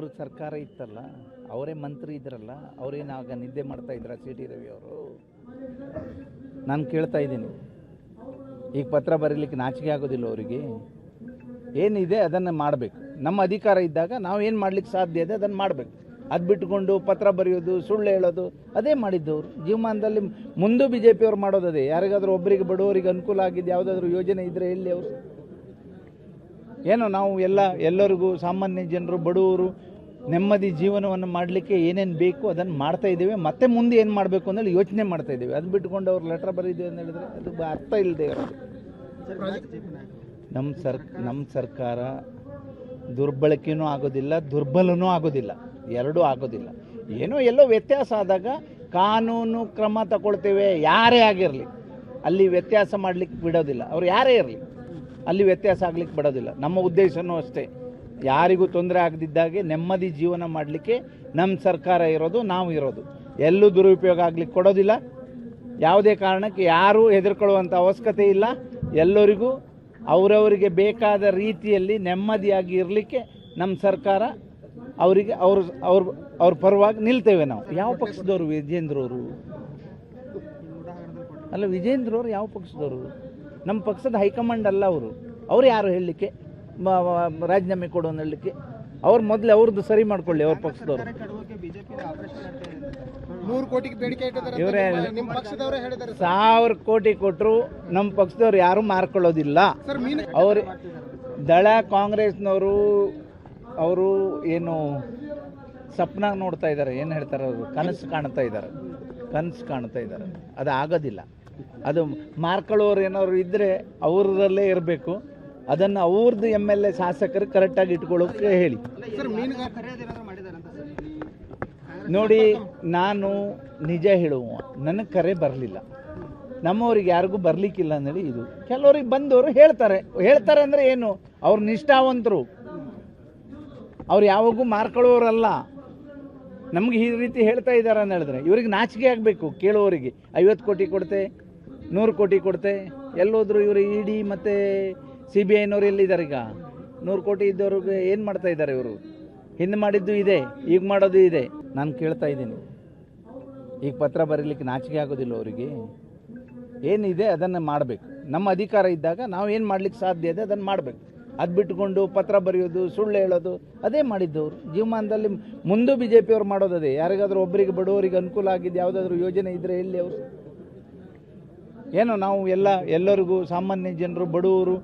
ಅವ್ರ ಸರ್ಕಾರ ಇತ್ತಲ್ಲ, ಅವರೇ ಮಂತ್ರಿ ಇದ್ರಲ್ಲ ಅವ್ರೇನಾಗ ನಿದ್ದೆ ಮಾಡ್ತಾ ಇದ್ರ ಸಿ ಟಿ ರವಿ ಅವರು? ನಾನು ಕೇಳ್ತಾ ಇದ್ದೀನಿ. ಈಗ ಪತ್ರ ಬರೀಲಿಕ್ಕೆ ನಾಚಿಕೆ ಆಗೋದಿಲ್ಲ ಅವರಿಗೆ. ಏನಿದೆ ಅದನ್ನು ಮಾಡಬೇಕು. ನಮ್ಮ ಅಧಿಕಾರ ಇದ್ದಾಗ ನಾವು ಏನು ಮಾಡ್ಲಿಕ್ಕೆ ಸಾಧ್ಯ ಇದೆ ಅದನ್ನು ಮಾಡಬೇಕು. ಅದು ಬಿಟ್ಟುಕೊಂಡು ಪತ್ರ ಬರೆಯೋದು, ಸುಳ್ಳು ಹೇಳೋದು, ಅದೇ ಮಾಡಿದ್ದವರು ಜೀವಮಾನದಲ್ಲಿ ಮುಂದೆ ಬಿ ಜೆ ಪಿಯವ್ರು ಮಾಡೋದದೇ ಯಾರಿಗಾದರೂ ಒಬ್ಬರಿಗೆ ಬಡವರಿಗೆ ಅನುಕೂಲ ಆಗಿದ್ದು ಯಾವುದಾದ್ರೂ ಯೋಜನೆ ಇದ್ದರೆ ಎಲ್ಲಿ ಅವರು? ಏನೋ ನಾವು ಎಲ್ಲ ಎಲ್ಲರಿಗೂ ಸಾಮಾನ್ಯ ಜನರು, ಬಡವರು ನೆಮ್ಮದಿ ಜೀವನವನ್ನು ಮಾಡಲಿಕ್ಕೆ ಏನೇನು ಬೇಕು ಅದನ್ನು ಮಾಡ್ತಾ ಇದ್ದೇವೆ. ಮತ್ತೆ ಮುಂದೆ ಏನು ಮಾಡಬೇಕು ಅಂತೇಳಿ ಯೋಚನೆ ಮಾಡ್ತಾ ಇದ್ದೇವೆ. ಅದು ಬಿಟ್ಕೊಂಡು ಅವ್ರು ಲೆಟ್ರ್ ಬರೀತೀವಿ ಅಂತ ಹೇಳಿದ್ರೆ ಅದು ಅರ್ಥ ಇಲ್ಲದೆ ಇರೋದು. ನಮ್ಮ ಸರ್ ನಮ್ಮ ಸರ್ಕಾರ ದುರ್ಬಳಕೆಯೂ ಆಗೋದಿಲ್ಲ, ದುರ್ಬಲನೂ ಆಗೋದಿಲ್ಲ. ಎರಡೂ ಆಗೋದಿಲ್ಲ. ಏನೋ ಎಲ್ಲೋ ವ್ಯತ್ಯಾಸ ಆದಾಗ ಕಾನೂನು ಕ್ರಮ ತಗೊಳ್ತೇವೆ. ಯಾರೇ ಆಗಿರಲಿ. ಅಲ್ಲಿ ವ್ಯತ್ಯಾಸ ಮಾಡಲಿಕ್ಕೆ ಬಿಡೋದಿಲ್ಲ. ಅವ್ರು ಯಾರೇ ಇರಲಿ. ಅಲ್ಲಿ ವ್ಯತ್ಯಾಸ ಆಗ್ಲಿಕ್ಕೆ ಬಿಡೋದಿಲ್ಲ. ನಮ್ಮ ಉದ್ದೇಶವೂ ಅಷ್ಟೇ. ಯಾರಿಗೂ ತೊಂದರೆ ಆಗದಿದ್ದಾಗೆ ನೆಮ್ಮದಿ ಜೀವನ ಮಾಡಲಿಕ್ಕೆ ನಮ್ಮ ಸರ್ಕಾರ ಇರೋದು, ನಾವು ಇರೋದು. ಎಲ್ಲೂ ದುರುಪಯೋಗ ಆಗಲಿಕ್ಕೆ ಕೊಡೋದಿಲ್ಲ. ಯಾವುದೇ ಕಾರಣಕ್ಕೆ ಯಾರೂ ಹೆದರ್ಕೊಳ್ಳುವಂಥ ಅವಶ್ಯಕತೆ ಇಲ್ಲ. ಎಲ್ಲರಿಗೂ ಅವರವರಿಗೆ ಬೇಕಾದ ರೀತಿಯಲ್ಲಿ ನೆಮ್ಮದಿಯಾಗಿ ಇರಲಿಕ್ಕೆ ನಮ್ಮ ಸರ್ಕಾರ ಅವರಿಗೆ, ಅವರು, ಅವ್ರ ಅವ್ರ ಪರವಾಗಿ ನಿಲ್ತೇವೆ ನಾವು. ಯಾವ ಪಕ್ಷದವರು? ವಿಜೇಂದ್ರ ಅವರು ಅಲ್ಲ ವಿಜೇಂದ್ರ ಅವರು ಯಾವ ಪಕ್ಷದವರು? ನಮ್ಮ ಪಕ್ಷದ ಹೈಕಮಾಂಡ್ ಅಲ್ಲ ಅವರು. ಅವರು ಯಾರು ಹೇಳಲಿಕ್ಕೆ? ರಾಜೀನಾಮೆ ಕೊಡು ಅಂತ ಹೇಳಲಿಕ್ಕೆ ಅವ್ರು ಮೊದಲು ಅವ್ರದ್ದು ಸರಿ ಮಾಡ್ಕೊಳ್ಳಿ ಅವ್ರ ಪಕ್ಷದವರು. ನೂರು ಕೋಟಿಗೆ ಬೇಡಿಕೆ ಇಟ್ಟಿದ್ದಾರೆ ಅಂತ ಇವರೇ ನಿಮ್ಮ- ನಿಮ್ಮ ಪಕ್ಷದವರೇ ಹೇಳಿದ್ದಾರೆ ಸರ್. ಸಾವಿರ ಕೋಟಿ ಕೊಟ್ಟರು ನಮ್ಮ ಪಕ್ಷದವ್ರು ಯಾರೂ ಮಾರ್ಕೊಳ್ಳೋದಿಲ್ಲ. ಅವ್ರು ದಳ ಕಾಂಗ್ರೆಸ್ನವರು ಅವರು ಏನು ಸಪ್ನ ನೋಡ್ತಾ ಇದ್ದಾರೆ ಏನು ಹೇಳ್ತಾರೆ ಅವರು ಕನಸು ಕಾಣ್ತಾ ಇದ್ದಾರೆ. ಕನಸು ಕಾಣ್ತಾ ಇದ್ದಾರೆ. ಅದು ಆಗೋದಿಲ್ಲ. ಅದು ಮಾರ್ಕೊಳ್ಳೋರು ಏನಾದ್ರು ಇದ್ದರೆ ಅವ್ರದಲ್ಲೇ ಇರಬೇಕು. ಅದನ್ನು ಅವ್ರದ್ದು ಎಂ ಎಲ್ ಎ ಶಾಸಕರು ಕರೆಕ್ಟಾಗಿ ಇಟ್ಕೊಳ್ಳೋಕೆ ಹೇಳಿ. ನೋಡಿ ನಾನು ನಿಜ ಹೇಳುವ ನನಗೆ ಕರೆ ಬರಲಿಲ್ಲ. ನಮ್ಮವ್ರಿಗೆ ಯಾರಿಗೂ ಬರಲಿಕ್ಕಿಲ್ಲ ಅಂದೇಳಿ ಇದು. ಕೆಲವ್ರಿಗೆ ಬಂದವರು ಹೇಳ್ತಾರೆ. ಹೇಳ್ತಾರೆ ಅಂದರೆ ಏನು? ಅವ್ರ ನಿಷ್ಠಾವಂತರು. ಅವ್ರು ಯಾವಾಗೂ ಮಾರ್ಕೊಳ್ಳೋರಲ್ಲ. ನಮ್ಗೆ ಈ ರೀತಿ ಹೇಳ್ತಾ ಇದ್ದಾರೆ ಅಂತ ಹೇಳಿದ್ರೆ ಇವ್ರಿಗೆ ನಾಚಿಕೆ ಆಗಬೇಕು ಕೇಳುವವರಿಗೆ ಐವತ್ತು ಕೋಟಿ ಕೊಡ್ತೆ ನೂರು ಕೋಟಿ ಕೊಡ್ತೆ ಎಲ್ಲೋದ್ರು ಇವರು ಇಡಿ ಮತ್ತು ಸಿ ಬಿ ಐನವ್ರು ಎಲ್ಲಿದ್ದಾರೆ ಈಗ? ನೂರು ಕೋಟಿ ಇದ್ದವ್ರಿಗೆ ಏನು ಮಾಡ್ತಾ ಇದ್ದಾರೆ ಇವರು? ಹಿಂದೆ ಮಾಡಿದ್ದು ಇದೆ, ಈಗ ಮಾಡೋದು ಇದೆ. ನಾನು ಕೇಳ್ತಾ ಇದ್ದೀನಿ. ಈಗ ಪತ್ರ ಬರೀಲಿಕ್ಕೆ ನಾಚಿಕೆ ಆಗೋದಿಲ್ಲ ಅವರಿಗೆ. ಏನಿದೆ ಅದನ್ನು ಮಾಡಬೇಕು. ನಮ್ಮ ಅಧಿಕಾರ ಇದ್ದಾಗ ನಾವು ಏನು ಮಾಡ್ಲಿಕ್ಕೆ ಸಾಧ್ಯ ಇದೆ ಅದನ್ನು ಮಾಡಬೇಕು. ಅದು ಬಿಟ್ಕೊಂಡು ಪತ್ರ ಬರೆಯೋದು, ಸುಳ್ಳು ಹೇಳೋದು, ಅದೇ ಮಾಡಿದ್ದವರು ಜೀವಮಾನದಲ್ಲಿ ಮುಂದೂ ಬಿ ಜೆ ಪಿಯವ್ರು ಮಾಡೋದದೇ ಯಾರಿಗಾದರೂ ಒಬ್ಬರಿಗೆ ಬಡವರಿಗೆ ಅನುಕೂಲ ಆಗಿದ್ದು ಯಾವುದಾದ್ರೂ ಯೋಜನೆ ಇದ್ದರೆ ಎಲ್ಲಿ ಅವರು? ಏನೋ ನಾವು ಎಲ್ಲ, ಎಲ್ಲರಿಗೂ ಸಾಮಾನ್ಯ ಜನರು, ಬಡವರು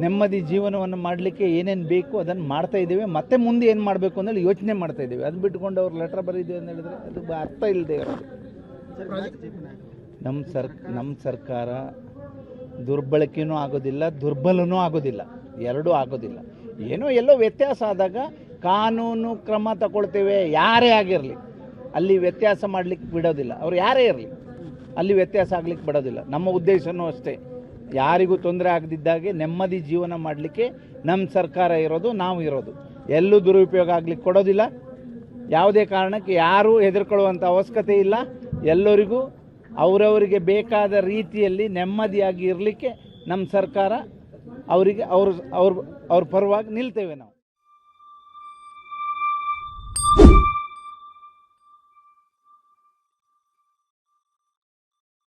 ನೆಮ್ಮದಿ ಜೀವನವನ್ನು ಮಾಡಲಿಕ್ಕೆ ಏನೇನು ಬೇಕು ಅದನ್ನು ಮಾಡ್ತಾ ಇದ್ದೇವೆ. ಮತ್ತೆ ಮುಂದೆ ಏನು ಮಾಡಬೇಕು ಅಂತೇಳಿ ಯೋಚನೆ ಮಾಡ್ತಾ ಇದ್ದೇವೆ. ಅದು ಬಿಟ್ಕೊಂಡು ಅವ್ರು ಲೆಟ್ರ್ ಬರೀತೀವಿ ಅಂತ ಹೇಳಿದ್ರೆ ಅದು ಅರ್ಥ ಇಲ್ಲದೆ ನಮ್ಮ ಸರ್ ನಮ್ಮ ಸರ್ಕಾರ ದುರ್ಬಳಕೆನೂ ಆಗೋದಿಲ್ಲ, ದುರ್ಬಲನೂ ಆಗೋದಿಲ್ಲ. ಎರಡೂ ಆಗೋದಿಲ್ಲ. ಏನೋ ಎಲ್ಲೋ ವ್ಯತ್ಯಾಸ ಆದಾಗ ಕಾನೂನು ಕ್ರಮ ತಗೊಳ್ತೇವೆ. ಯಾರೇ ಆಗಿರಲಿ. ಅಲ್ಲಿ ವ್ಯತ್ಯಾಸ ಮಾಡಲಿಕ್ಕೆ ಬಿಡೋದಿಲ್ಲ. ಅವ್ರು ಯಾರೇ ಇರಲಿ. ಅಲ್ಲಿ ವ್ಯತ್ಯಾಸ ಆಗ್ಲಿಕ್ಕೆ ಬಿಡೋದಿಲ್ಲ. ನಮ್ಮ ಉದ್ದೇಶವೂ ಅಷ್ಟೇ. ಯಾರಿಗೂ ತೊಂದರೆ ಆಗದಿದ್ದಾಗೆ ನೆಮ್ಮದಿ ಜೀವನ ಮಾಡಲಿಕ್ಕೆ ನಮ್ಮ ಸರ್ಕಾರ ಇರೋದು, ನಾವು ಇರೋದು. ಎಲ್ಲೂ ದುರುಪಯೋಗ ಆಗಲಿಕ್ಕೆ ಕೊಡೋದಿಲ್ಲ. ಯಾವುದೇ ಕಾರಣಕ್ಕೆ ಯಾರೂ ಹೆದರ್ಕೊಳ್ಳುವಂಥ ಅವಶ್ಯಕತೆ ಇಲ್ಲ. ಎಲ್ಲರಿಗೂ ಅವರವರಿಗೆ ಬೇಕಾದ ರೀತಿಯಲ್ಲಿ ನೆಮ್ಮದಿಯಾಗಿ ಇರಲಿಕ್ಕೆ ನಮ್ಮ ಸರ್ಕಾರ ಅವರಿಗೆ, ಅವ್ರ ಅವ್ರ ಅವ್ರ ಪರವಾಗಿ ನಿಲ್ತೇವೆ ನಾವು.